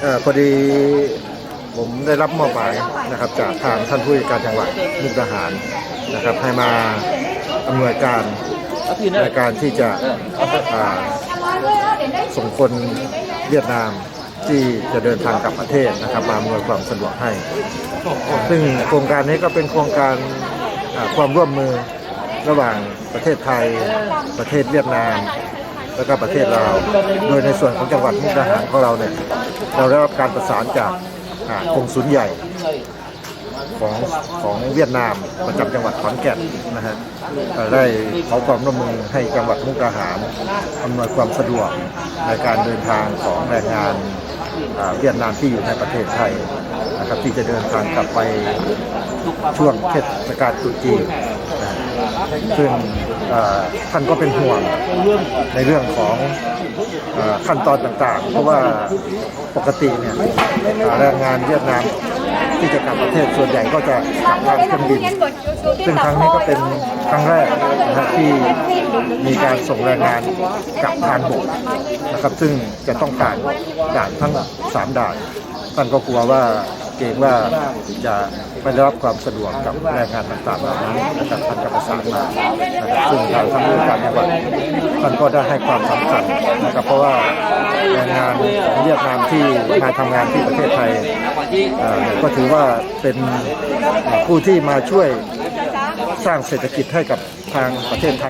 เอ่อพอดีผมได้รับมอบหมายนะครับจากทางท่านผู้ว่าการจังหวัดมุกดาหารนะครับ ให้มาอำนวยการในการที่จะส่งคนเวียดนามที่จะเดินทางกลับประเทศนะครับ มาอำนวยความสะดวกให้ ซึ่งโครงการนี้ก็เป็นโครงการความร่วมมือระหว่างประเทศไทย ประเทศเวียดนาม แล้วก็ประเทศลาว โดยในส่วนของจังหวัดมุกดาหารของเราเนี่ย เราได้รับการประสานจากอ่ากงสุลใหญ่ของของเวียดนามประจำจังหวัดขอนแก่นนะฮะได้ขอความร่วมมือให้จังหวัดมุกดาหารอำนวยความสะดวกในการเดินทางของแรงงานเวียดนามที่อยู่ในประเทศไทยนะครับที่จะเดินทางกลับไปช่วงเทศกาลตรุษจีนนะซึ่ง ท่านก็เป็นห่วงในเรื่องของอขั้นตอนต่างๆ เพราะว่าปกติเนี่ยแรงงานเวียดนามที่จะกลับประเทศส่วนใหญ่ก็จะกลับทางเครื่องบิน ซึ่งครั้งนี้ก็เป็นครั้งแรกนะฮะที่มีการส่งแรงงานกลับทางบกนะครับ ซึ่งจะต้องผ่านด่านทั้งสามด่าน ท่านก็กลัวว่า เกรงว่าจะไม่ได้รับความสะดวกกับแรงงานต่างๆเหล่านั้นนะครับท่านก็ประสานมานะครับซึ่งทางทานผู้การจังหวัดท่านก็ได้ให้ความสำคัญนะครับเพราะว่าแรงงานของเวียดนามที่มาทำงานที่ประเทศไทยอ่อก็ถือว่าเป็นผู้ที่มาช่วยสร้างเศรษฐกิจให้กับทางประเทศไทย